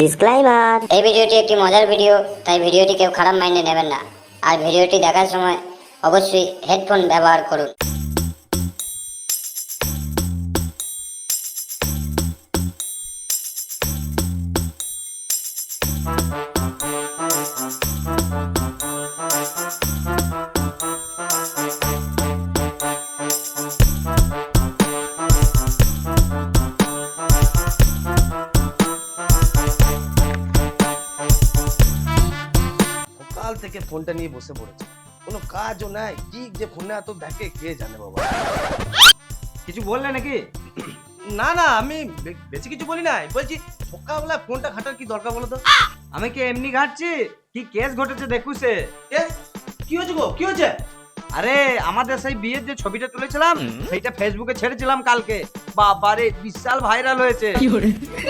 Disclaimer এই ভিডিওটি একটি মজার ভিডিও, তাই ভিডিওটি কেউ খারাপ মাইন্ডে নেবেন না। আর ভিডিওটি দেখার সময় অবশ্যই হেডফোন ব্যবহার করুন। বসে পড়েছে। কোনো কাজও নাই। কি যে ফোনে এত দেখে কে জানে বাবা। কিছু বললে নাকি? না না আমি বে- বেশি কিছু বলি নাই। বলছি সকালবেলা ফোনটা ঘাটার কি দরকার বলো তো? আমি কি এমনি ঘাটছি? কি কেস ঘটেছে দেখুছে এ, কি হয়েছে গো? কি হয়েছে? আরে আমাদের সেই বিয়ের যে ছবিটা তুলেছিলাম সেইটা ফেসবুকে ছেড়েছিলাম কালকে। বাবারে বিশাল ভাইরাল হয়েছে।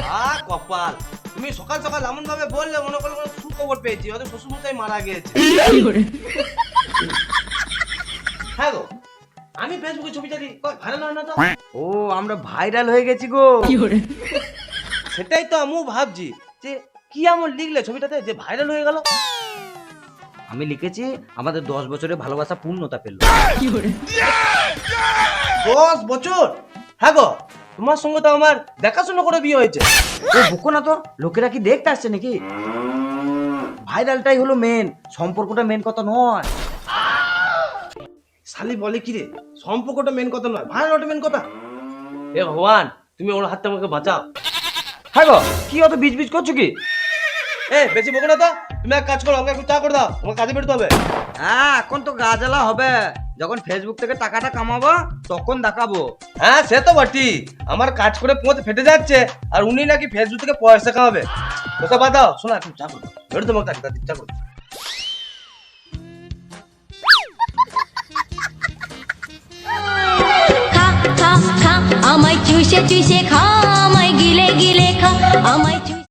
আ কপাল। তুমি সকাল সকাল এমন ভাবে বললে মনে করল কোনো সুখবর পেয়েছি হয়তো শ্বশুর মশাই মারা গিয়েছে। হ্যাঁ গো আমি ফেসবুকে ভাইরাল হয় না তো? ও আমরা ভাইরাল হয়ে গেছি গো। সেটাই তো আমিও ভাবছি যে কি এমন লিখলে ছবিটাতে যে ভাইরাল হয়ে গেল? আমি লিখেছি আমাদের দশ বছরের ভালোবাসা পূর্ণতা পেল। দশ বছর? হ্যাঁ গো তোমার সঙ্গে তো আমার দেখাশোনা করে বিয়ে হয়েছে। ও বুকো না তো লোকেরা কি দেখতে আসছে নাকি? ভাইরালটাই হলো মেন সম্পর্কটা মেন কথা নয়। শালি বলে কি রে? সম্পর্কটা মেন কথা নয় ভাইরালটা মেন কথা। এ ভগবান তুমি ওর হাত থেকে আমাকে বাঁচাও। হ্যাঁ গো কি অত বিজ বিজ করছ কি? এ বেশি বকো না তো। তুমি এক কাজ করো আমাকে একটু চা করে দাও আমার কাজে বেরোতে হবে। হ্যাঁ এখন তো গাজালা হবে। যখন ফেসবুক থেকে টাকাটা কামাবো তখন দেখাবো। হ্যাঁ সে তো বটি আমার কাজ করে পথ ফেটে যাচ্ছে আর উনি নাকি ফেসবুক থেকে পয়সা কামাবে। আমাকে কাজ চা করো খা খা খা, আমায় চুষে চুষে খা, আমায় গিলে গিলে খা, আমায় চুষে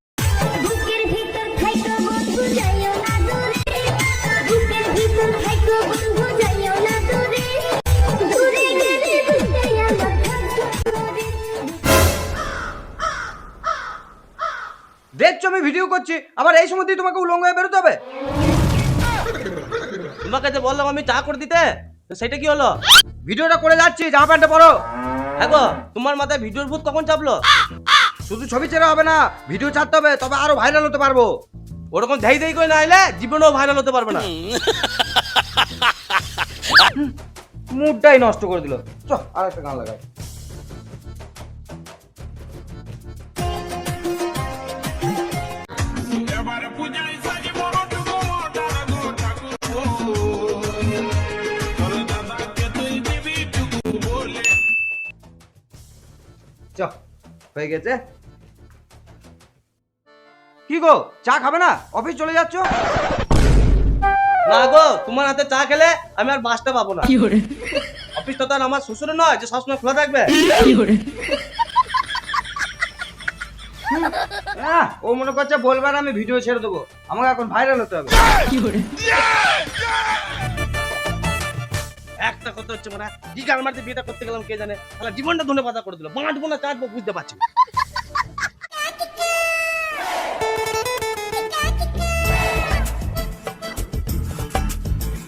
ভিডিও করছি আবার এই সময় তোমাকে উলঙ্গ হয়ে বেরোতে হবে? তোমাকে যে বললাম আমি চা করে দিতে তো সেটা কি হলো? ভিডিওটা করে যাচ্ছি জামা প্যান্টটা পরো। হ্যাঁ গো তোমার মাথায় ভিডিওর ভূত কখন চাপলো? শুধু ছবি ছেড়ে হবে না ভিডিও ছাড়তে হবে তবে আরও ভাইরাল হতে পারব। ওরকম ধাই ধাই করে না এলে জীবনেও ভাইরাল হতে পারবে না। মুডটাই নষ্ট করে দিল। চ আর একটা গান লাগাই। চ হয়ে গেছে। কি গো চা খাবে না? অফিস চলে যাচ্ছ? না গো তোমার হাতে চা খেলে আমি আর বাসটা পাবো না। অফিসটা তো আর আমার শ্বশুরের নয় যে সবসময় খোলা থাকবে। আহ, ও মনে করছে বলবার আমি ভিডিও ছেড়ে দেবো। আমাকে এখন ভাইরাল হতে হবে। একটা কথা হচ্ছে মানে কি গান মারতে বিয়েটা করতে গেলাম কে জানে? তাহলে জীবনটা ধনে পাতা করে দিল। বাঁটবো না চাটবো বুঝতে পারছি না।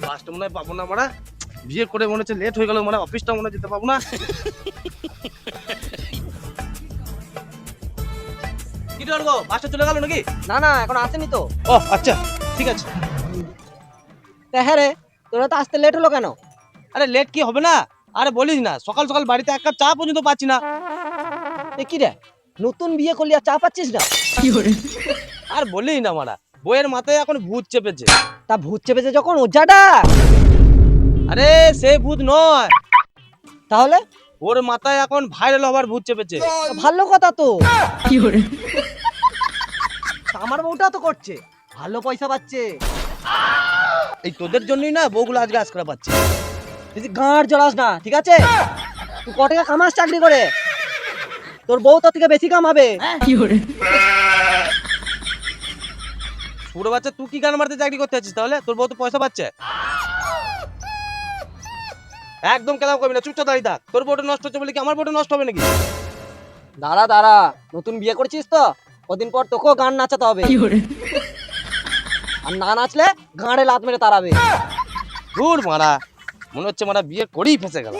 বাসটা মনে হয় পাবো না মারা বিয়ে করে মনে হচ্ছে লেট হয়ে গেল মানে অফিসটা মনে হয় যেতে পাবো না। কি রে বাসটা চলে গেল নাকি? না না এখন আসেনি তো। ও আচ্ছা ঠিক আছে। তা হ্যাঁ রে তোরা তো আসতে লেট হলো কেন? আরে লেট কি হবে না? আরে বলিস না সকাল সকাল বাড়িতে এক কাপ চা পর্যন্ত পাচ্ছি না। এ কি রে নতুন বিয়ে করলি আর চা পাচ্ছিস না? আর বলিস না মারা বইয়ের মাথায় এখন ভূত চেপেছে। তা ভূত চেপেছে যখন ওজাটা আরে সে ভূত নয়। তাহলে? ওর মাথায় এখন ভাইরাল হবার ভূত চেপেছে। ভালো কথা তো। তা আমার বউটা তো করছে। ভালো পয়সা পাচ্ছে। এই তোদের জন্যই না বউগুলো আজকে আজকে পাচ্ছে। তুই গাঁড় জড়াস না ঠিক আছে? তুই ক টাকা কামাস চাকরি করে? তোর বউ তোর থেকে বেশি কামাবে। ছোট বাচ্চা তুই কি গান মারতে চাকরি করতে আছিস তাহলে? তোর বউ তো পয়সা পাচ্ছে। একদম কেলাম করবি না চুপচাপ দাঁড়িয়ে থাক। তোর বউটা নষ্ট হচ্ছে বলে কি আমার বউটা নষ্ট হবে নাকি? দাঁড়া দাঁড়া। নতুন বিয়ে করছিস তো? কদিন পর তোকেও গান নাচাতে হবে। আর না নাচলে গাঁড়ে লাত মেরে তাড়াবে। ঘুর মারা মনে হচ্ছে মারা বিয়ে করেই ফেসে গেল।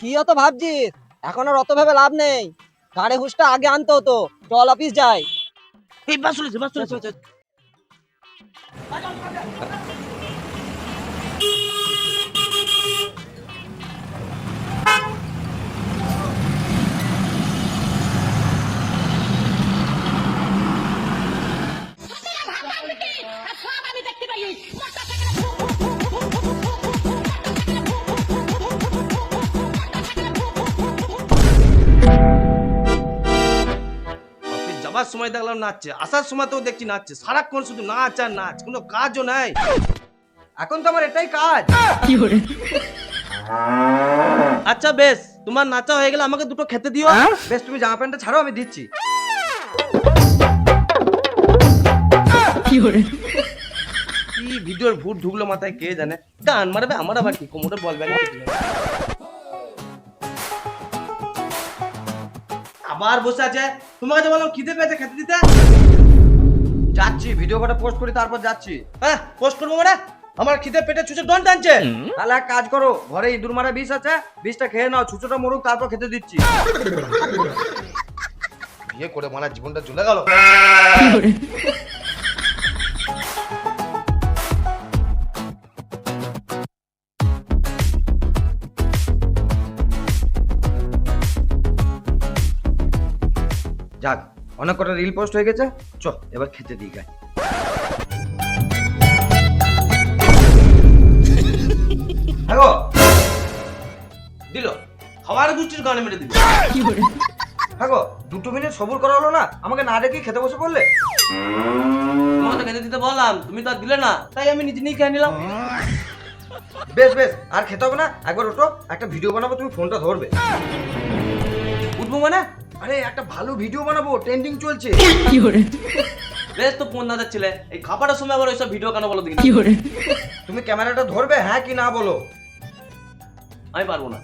কি অত ভাবছিস? এখন আর অত ভেবে লাভ নেই। গাঁড়ে হুসটা আগে আনতে হতো চল অফিস যাই। এই বাস চলেছে বাস চলেছে সময় দেখলাম নাচছে আসার সময় তো দেখছি নাচছে সারাক্ষণ শুধু নাচ আর নাচ কোনো কাজও নাই। এখন তো আমার এটাই কাজ। আচ্ছা বেশ তোমার নাচা হয়ে গেলে আমাকে দুটো খেতে দিও। বেশ তুমি জামা প্যান্টটা ছাড়ো আমি দিচ্ছি। কি ভিডিওর ভূত ঢুকলো মাথায় কে জানে? গান মারবে আমার আবার কি? কোমরে বল ব্যাগ আবার বসে আছে। তোমাকে তো বললাম খিদে পেয়েছে খেতে দিতে। যাচ্ছি ভিডিও কটা পোস্ট করি তারপর যাচ্ছি। হ্যাঁ পোস্ট করব মানে? আমার খিদে পেটে ছুঁচে ডন টানছে তাহলে এক কাজ করো ঘরে ইঁদুর মারা বিষ আছে বিষটা খেয়ে নাও ছুঁচোটা মরুক তারপর খেতে দিচ্ছি। বিয়ে করে মারা জীবনটা চলে গেল। যাক অনেক কটা রিল পোস্ট হয়ে গেছে চ এবার খেতে দিই হ্যালো দিল খাবার গুষ্টির গানে মেরে দিল। হ্যাঁ দুটো মিনিট সবুর করা হলো না আমাকে না ডেকে খেতে বসে পড়লে? তোমাকে খেতে দিতে বললাম তুমি তো আর দিলে না তাই আমি নিজে নিয়ে খেয়ে নিলাম। বেশ বেশ আর খেতে হবে না একবার ওটো একটা ভিডিও বানাবো তুমি ফোনটা ধরবে। উঠবো মানে? আরে একটা ভালো ভিডিও বানাবো ট্রেন্ডিং চলছে। বেশ তো ফোন দাদার ছেলে এই খাবারের সময় আবার ওইসব ভিডিও কেন বলো দেখি? তুমি ক্যামেরাটা ধরবে হ্যাঁ কি না বলো? আমি পারব না।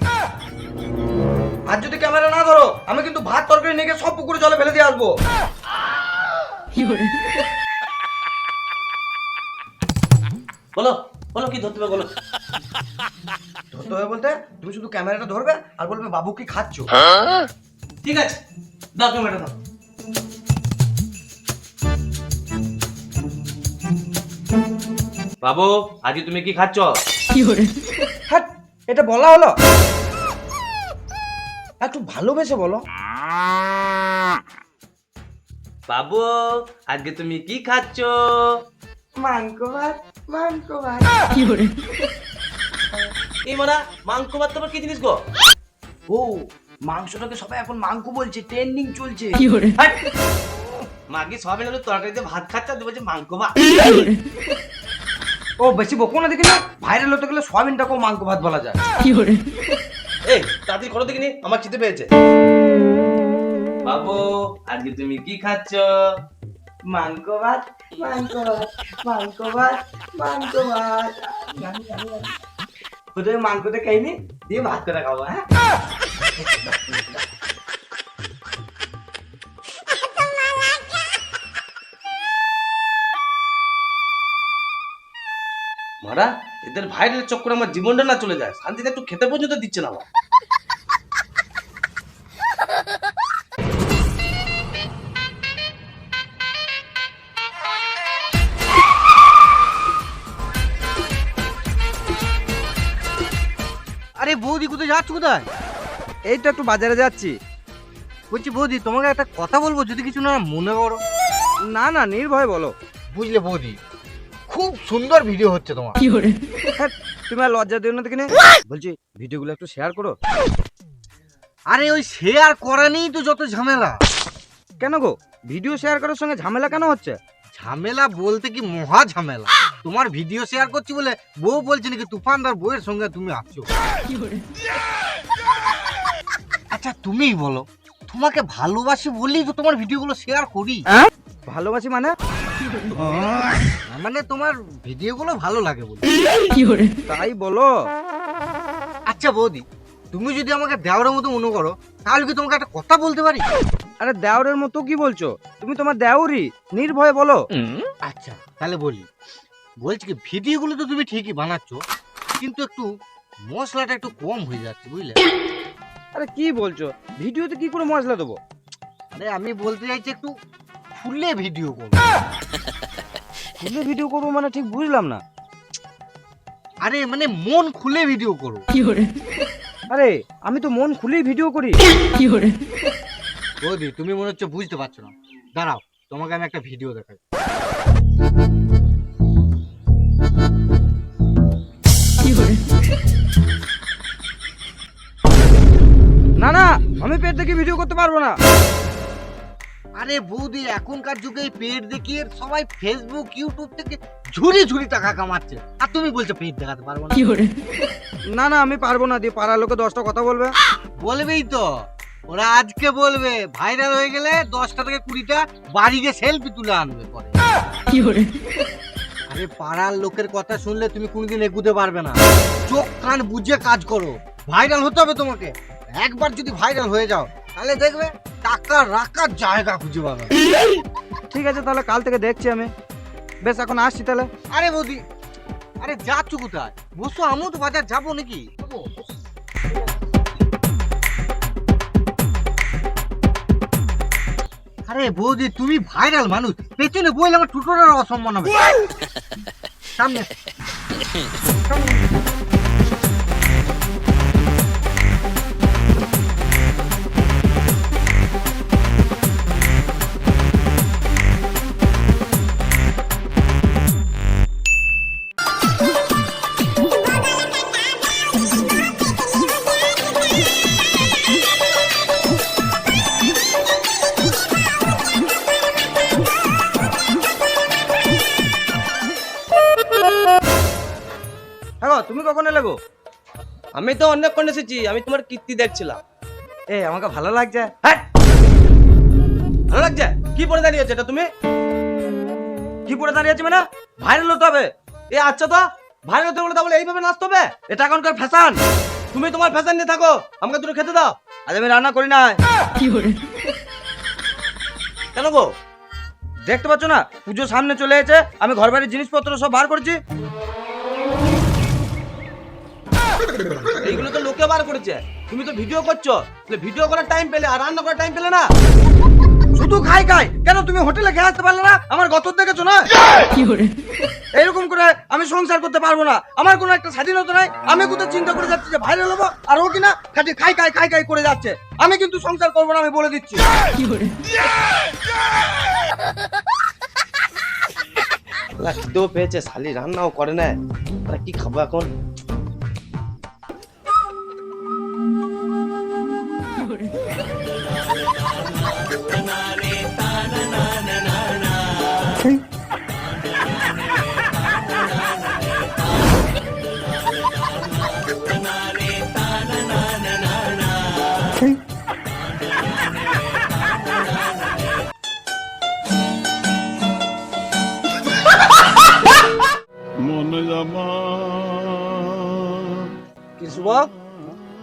আর যদি ক্যামেরা না ধরো আমি কিন্তু ভাত তরকারি নিয়ে সব পুকুরে জলে ফেলে দিয়ে আসব। বলো বলো কি ধরতে হবে বলো। ধরতে হবে বলতে তুমি শুধু ক্যামেরাটা ধরবে আর বলবে বাবু কি খাচ্ছ? ঠিক আছে দাও তুমি এটা দাও। বাবু আজকে তুমি কি খাচ্ছ? হ্যাঁ এটা বলা হলো? একটু ভালোবেসে বলো। বাবু আজকে তুমি কি খাচ্ছ? মাংস ভাত মাংস ভাত। এই মারা মাংস ভাত তোমার কি জিনিস গো? ও মাংসটাকে সবাই এখন মাংস বলছে ট্রেন্ডিং চলছে। হাট! মাগি সবাই তরকারিতে ভাত খাচ্ছে আর তুমি বলছে মাংস ভাত। ও বেশি বকো না দেখি না। ভাইরাল হতে গেলে সোয়াবিনটাকেও মাংস ভাত বলা যায়। এই তাড়াতাড়ি করো দেখিনি আমার খিদে পেয়েছে। বাবু আজকে তুমি কি খাচ্ছ? মাংস ভাত মাংস ভাত মাংস ভাত মাংস ভাত। প্রথমে মাংসটা খাইনি দিয়ে ভাত করে খাব হ্যাঁ? মারা, এদের ভাইরাল চক্করে আমার জীবনটা না চলে যায়। শান্তিতে একটু খেতে পর্যন্ত দিচ্ছে না আমার আরে বৌদি, কোথায় যাচ্ছ কোথায়? এই তো একটু বাজারে যাচ্ছি। বলছি বৌদি তোমাকে একটা কথা বলব যদি কিছু না মনে করো। না না নির্ভয় বলো। বুঝলে বৌদি খুব সুন্দর ভিডিও হচ্ছে তোমার। হ্যাঁ, তুমি আর লজ্জা দিও না দেখে বলছি ভিডিওগুলো একটু শেয়ার করো। আরে ওই শেয়ার করা নিয়েই তো যত ঝামেলা। কেন গো? ভিডিও শেয়ার করার সঙ্গে ঝামেলা কেন হচ্ছে? ঝামেলা বলতে কি মহা ঝামেলা। তোমার ভিডিও শেয়ার করছি বলে বউ বলছে নাকি তুফানদার বউয়ের সঙ্গে তুমি আসছো। আচ্ছা তুমিই বলো। তোমাকে ভালোবাসি বললেই তো তোমার ভিডিওগুলো শেয়ার করি। ভালোবাসি মানে? মানে তোমার ভিডিওগুলো ভালো লাগে বলে। তাই বলো। আচ্ছা বৌদি তুমি যদি আমাকে দেওয়ার মতো মনে করো তাহলে কি তোমাকে একটা কথা বলতে পারি? আরে দেওরের মতো কি বলছো? তুমি তোমার দেওরি নির্ভয়ে বলো। আচ্ছা তাহলে বলি। বলছি কি ভিডিওগুলো তো তুমি ঠিকই বানাচ্ছ কিন্তু একটু মশলাটা একটু কম হয়ে যাচ্ছে বুঝলে? আরে কি বলছো? ভিডিওতে কি করে মশলা দেবো? আরে আমি বলতে চাইছি একটু ফুলে ভিডিও করো। খুলে ভিডিও করব মানে ঠিক বুঝলাম না। আরে মানে মন খুলে ভিডিও করো। আরে আমি তো মন খুলেই ভিডিও করি। বৌদি তুমি মনে হচ্ছে বুঝতে পারছ না। দাঁড়াও তোমাকে আমি একটা ভিডিও দেখাই। না না আমি পেট দেখে ভিডিও করতে পারব না। আরে বৌদি এখনকার যুগে এই পেট দেখিয়ে সবাই ফেসবুক ইউটিউব থেকে ঝুরি ঝুরি টাকা কামাচ্ছে। আর তুমি বলছো পেট দেখাতে পারব না। না না আমি পারব না দিয়ে পাড়ার লোকে দশটা কথা বলবে। বলবেই তো। ওরা আজকে বলবে ভাইরাল হয়ে গেলে দশটা থেকে কুড়িটা বাড়ি গিয়ে সেলফি তুলে আনবে পরে। আরে পাড়ার লোকের কথা শুনলে তুমি কোনোদিন এগুতে পারবে না। চোখ কান বুঝে কাজ করো। ভাইরাল হতে হবে তোমাকে। একবার যদি ভাইরাল হয়ে যাও তাহলে দেখবে টাকা রাখার জায়গা খুঁজে পাবে। ঠিক আছে তাহলে কাল থেকে দেখছি আমি। বেশ এখন আসছি তাহলে। আরে বৌদি আরে যাচ্ছ কোথায়? বসো আমিও তো বাজার যাব নাকি? আরে বৌদি তুমি ভাইরাল মানুষ। পেছনে বইলে আমার টুটোটার অসম্মান হবে সামনে। আমি তো অনেকক্ষণ এসেছি আমি তোমার কীর্তি দেখছিলাম। এ আমাকে ভালো লাগছে? হ্যাঁ! ভালো লাগছে? কি পরে দাঁড়িয়ে আছে এটা তুমি? কি পরে দাঁড়িয়ে আছি মানে? ভাইরাল হতে হবে। এ আচ্ছা তো ভাইরাল হতে বলে তাহলে এইভাবে নাচতে হবে? এটা এখনকার ফ্যাশন তুমি তোমার ফ্যাশন নিয়ে থাকো আমাকে দুটো খেতে দাও। আজ আমি রান্না করি না। কেন গো? দেখতে পাচ্ছ না পুজো সামনে চলে এসেছে আমি ঘর বাড়ির জিনিসপত্র সব বার করছি। এইগুলো তো লোকে বার করেছে। তুমি তো ভিডিও করছ। তাহলে ভিডিও করার টাইম পেলে আর রান্না করার টাইম পেলে না। শুধু খাই খাই। কেন তুমি হোটেলে খেয়ে আসতে পারলে না? আমার গতর দেখেছ না? এরকম করে? আমি সংসার করতে পারব না। আমার কোনো একটা স্বাধীনতা নাই। আমি কোথাও চিন্তা করে যাচ্ছি যে ভাইরাল হব আর ও কিনা খাটি খাই খাই খাই খাই করে যাচ্ছে। আমি কিন্তু সংসার করব না আমি বলে দিচ্ছি। খিদেও পেয়েছে শালি রান্নাও করে না তাহলে কি খাব এখন?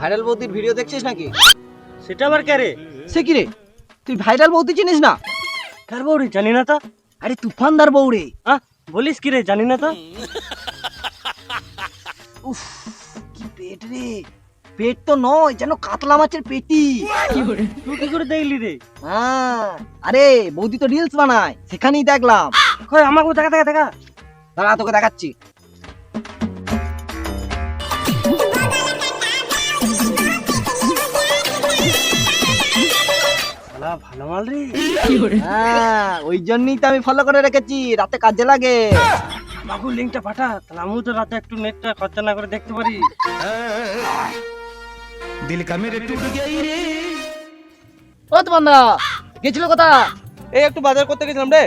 ভাইরাল বৌদির ভিডিও দেখছিস নাকি? সেটা আবার কে রে? সে কি রে? তুই ভাইরাল বৌদি চিনিস না? কার বউরে জানি না তো। আরে তুফানদার রে হ্যাঁ বলিস কি রে জানি না তো। উফ কি পেট রে। পেট তো নয় যেন কাতলা মাছের পেটি। তুই কি করে দেখলি রে? হ্যাঁ আরে বৌদি তো রিলস বানায় সেখানেই দেখলাম। কই আমাকে দেখা দেখা দেখা। দাঁড়া তোকে দেখাচ্ছি। ভালো মাল রে। হ্যাঁ ওই জন্যই তো আমি ফলো করে রেখেছি রাতে কাজে লাগে। আমাকে লিঙ্কটা পাঠা তাহলে আমিও তো রাতে একটু নেটটা খরচা না করে দেখতে পারি। ও তো বান্দা গেছিল কথা এই একটু বাজার করতে গেছিলাম রে।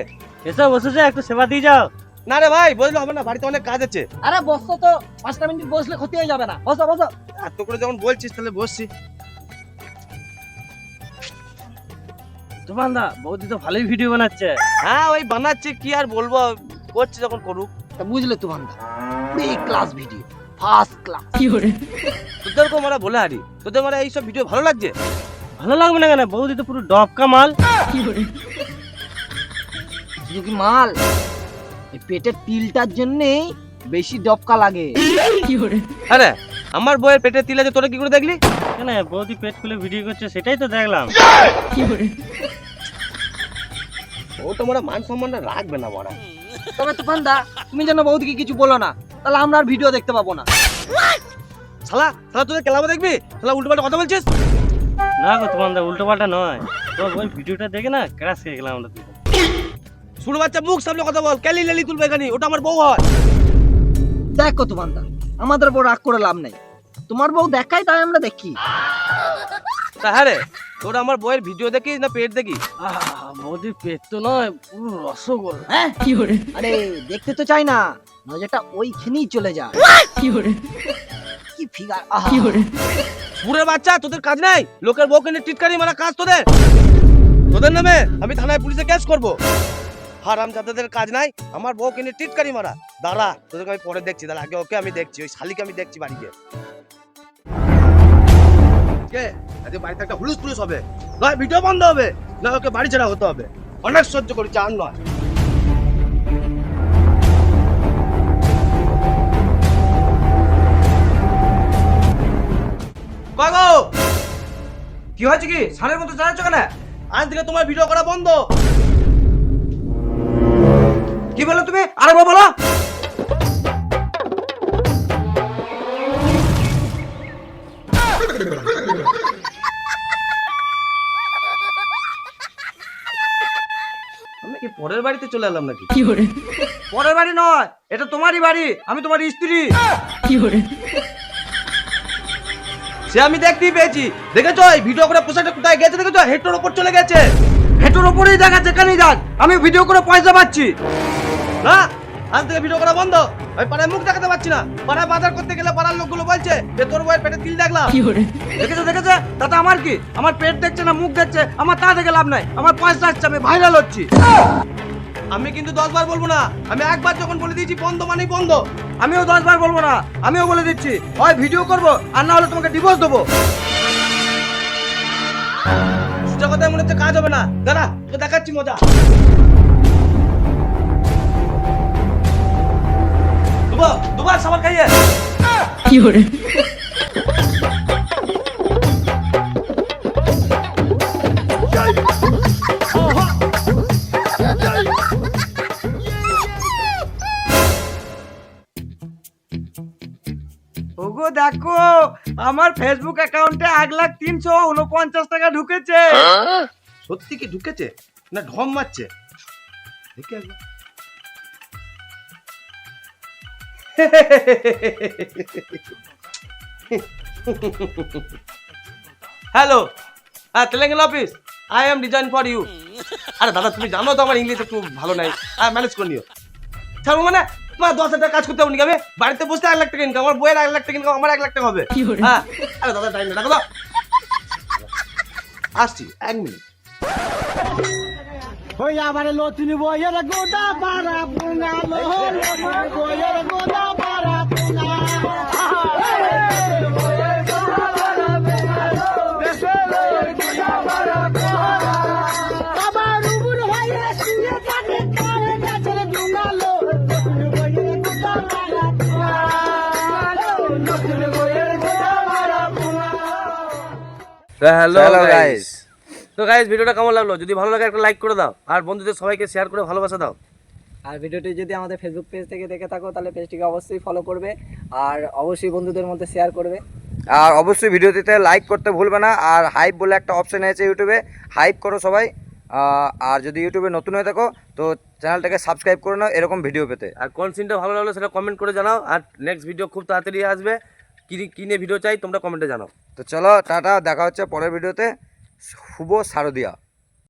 এসে বসেছে একটু সেবা দিয়ে যাও। না রে ভাই বুঝলো হবে না বাড়িতে অনেক কাজ আছে। আরে বসো তো পাঁচটা মিনিট বসলে ক্ষতি হয়ে যাবে না। বসো বসো। এত করে যখন বলছিস তাহলে বসছি। তোমার দা বৌদি তো ভালোই ভিডিও বানাচ্ছে। হ্যাঁ ওই বানাচ্ছে কি আর বলব? করছে যখন করুক। তা বুঝলে তো বান্দা pre class video first class তোদেরকে মারা বলে হারি। তোদের মারা এইসব ভিডিও ভালো লাগছে? ভালো লাগবে না কেন? বৌদি তো পুরো ডবকা মাল। শুধু কি মাল? এই পেটের তিলটার জন্যেই বেশি ডবকা লাগে। কি করে? আরে আমার বইয়ের পেটের তিল আছে তোরা কি করে দেখলি? কেন বৌদি পেট খুলে ভিডিও করছে সেটাই তো দেখলাম। ও তো মোরা মান সম্মানটা রাখবে না মোরা তবে তুফানদা তুমি যেন বৌদিকে কিছু বলো না তাহলে আমরা আর ভিডিও দেখতে পাবো না। শালা শালা তোদের কেলামা দেখবি? শালা উল্টো পাল্টা কথা বলছিস? না গো তোমার উল্টো পাল্টা নয়। তো ওই ভিডিওটা দেখে না ক্রাশ খেয়ে গেলাম আমরা। শুরু বাচ্চা মুখ সামনে কথা বল ক্যালি লেলি তুলবে এখানে ওটা আমার বউ হয়। দেখো তুফানদা আমাদের বউ রাগ করে লাভ নেই। তোমার বউ দেখাই তাই আমরা দেখি। তা হ্যাঁ রে তোরা আমার বইয়ের ভিডিও দেখিস না পেট দেখিস আহ, বৌদির পেট তো নয় পুরো রসগোল হ্যাঁ? আরে দেখতে তো চাই না নজরটা ওইখানেই চলে যায়। কি ফিগার? আহা। পুরের বাচ্চা তোদের কাজ নাই? লোকের বউকে নিয়ে টিটকারি মারা কাজ তোদের? তোদের নামে আমি থানায় পুলিশে কেস করব। হারাম যাদের কাজ নাই আমার বউকে নিয়ে টিটকারি মারা। দাঁড়া তোদেরকে আমি পরে দেখছি দাঁড়া আগে ওকে আমি দেখছি ওই শালিকে আমি দেখছি বাড়ি গিয়ে আজকে বাড়িতে একটা হুলুস টুলুস হবে। নয়, ভিডিও বন্ধ হবে। না ওকে বাড়ি ছাড়া হতে হবে। অনেক সহ্য করি চান নয়। বাগো কি হয়েছে কি? সারের মতো চালাচ্ছ কেন? আজ থেকে তোমার ভিডিও করা বন্ধ। কি বলো তুমি? আরেকবার বলো। পরের বাড়িতে চলে এলাম নাকি? পরের বাড়ি নয় এটা তোমারই বাড়ি আমি তোমার স্ত্রী। সে আমি দেখতেই পেয়েছি। দেখেছ এই ভিডিও করে পোশাকটা কোথায় গেছে? দেখেছ? হেডটোর ওপর চলে গেছে। হেঁটোর ওপরেই দেখা যেখানেই যাক। আমি ভিডিও করে পয়সা পাচ্ছি। না আজ থেকে ভিডিও করা বন্ধ। আমি পাড়ায় মুখ দেখাতে পারছি না। পাড়ায় বাজার করতে গেলে পাড়ার লোকগুলো বলছে যে তোর বইয়ের পেটে তিল দেখলাম। দেখেছে দেখেছে? তাতে আমার কি? আমার পেট দেখছে না মুখ দেখছে? আমার তা দেখে লাভ নাই। আমার পয়সা আসছে আমি ভাইরাল হচ্ছি। আমি কিন্তু দশবার বলব না। আমি একবার যখন বলে দিয়েছি, বন্ধ মানেই বন্ধ। আমিও দশবার বলব না, আমিও বলে দিচ্ছি। হয় ভিডিও করব, আর না হলে তোমাকে ডিভোর্স দেবো। সোজা মনে হচ্ছে কাজ হবে না। দাঁড়া, তোকে দেখাচ্ছি মজা। দুবার দুবার সাবার খাইয়ে। ওগো দেখো, আমার ফেসবুক অ্যাকাউন্টে এক লাখ তিনশো উনপঞ্চাশ টাকা ঢুকেছে। সত্যি কি ঢুকেছে? না ঢম মারছে? হ্যালো হ্যাঁ Telangana office I am design for you আরে দাদা, তুমি জানো তো আমার ইংলিশ একটু ভালো নাই। ম্যানেজ করে নিও। মানে? তোমার দশ হাজার কাজ করতে হবে আমি বাড়িতে বসতে এক লাখ টাকা ইনকাম আমার বইয়ের এক লাখ টাকা ইনকাম আমার এক লাখ টাকা হবে। হ্যাঁ। আরে দাদা টাইম রাখো আসছি এক মিনিট। হ্যালো গাইস তো গাইস ভিডিওটা কেমন লাগল? যদি ভালো লাগে একটা লাইক করে দাও। আর বন্ধুদের সবাইকে শেয়ার করে ভালোবাসা দাও। আর ভিডিওটি যদি আমাদের ফেসবুক পেজ থেকে দেখে থাকো তাহলে পেজটিকে অবশ্যই ফলো করবে। আর অবশ্যই বন্ধুদের মধ্যে শেয়ার করবে। আর অবশ্যই ভিডিওটিতে লাইক করতে ভুলবে না। আর হাইপ বলে একটা অপশন আছে ইউটিউবে হাইপ করো সবাই। আর যদি ইউটিউবে নতুন হয়ে থাকো তো চ্যানেলটাকে সাবস্ক্রাইব করে নাও এরকম ভিডিও পেতে। আর কোন সিনটা ভালো লাগল সেটা কমেন্ট করে জানাও। আর নেক্সট ভিডিও খুব তাড়াতাড়ি আসবে। কি কি ভিডিও চাই তোমরা কমেন্টে জানাও। তো চলো, টাটা, দেখা হচ্ছে পরের ভিডিওতে শুভ শারদিয়া।